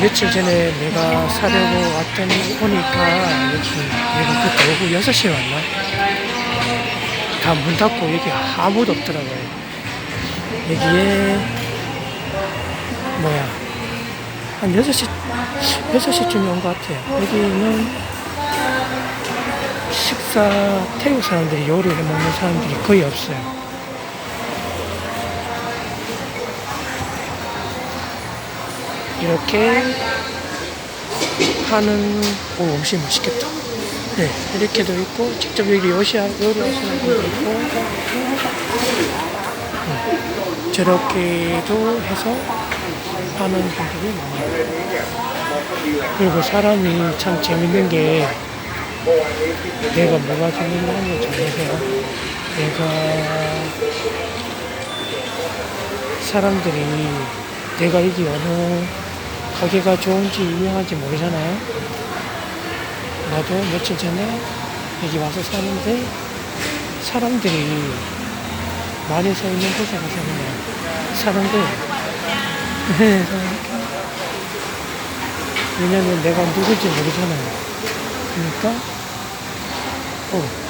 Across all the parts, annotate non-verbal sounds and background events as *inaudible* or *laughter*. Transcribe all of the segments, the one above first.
며칠 전에 내가 사려고 왔더니 오니까 여기 내가 그때 오후 6시에 왔나? 다 문 닫고 여기 아무도 없더라고요. 여기에 뭐야 한 6시 6시쯤에 온 것 같아요. 여기는 식사 태국 사람들이 요리를 먹는 사람들이 거의 없어요. 이렇게 파는 오 음식 맛있겠다. 네 이렇게도 있고 직접 여기 요시 요리하시는 분도 있고 음, 저렇게도 해서 하는 분들이 많아요. 그리고 사람이 참 재밌는 게 내가 뭐가 재밌냐면 정해서 내가 사람들이 내가 여기 어느 가게가 좋은지 유명한지 모르잖아요. 나도 며칠 전에 여기 와서 사는데 사람들이 많이 서 있는 곳에 가서 그냥 사는 거예요. *laughs* 왜냐면 내가 누군지 모르잖아요. 그러니까, 어.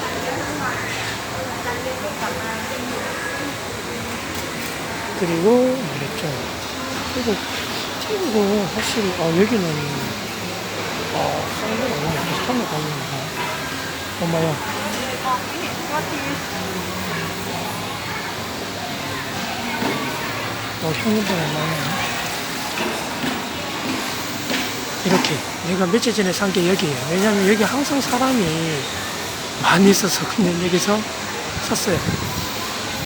그리고 말했죠. 그리고 태국은 확실히, 아, 여기는, 아, 사람들이 너무 비슷한 거 같는다. 엄마야. 어, 형님들 얼마나 이렇게 내가 며칠 전에 산 게 여기예요. 왜냐면 여기 항상 사람이 많이 있어서 *laughs* 그냥 여기서 샀어요.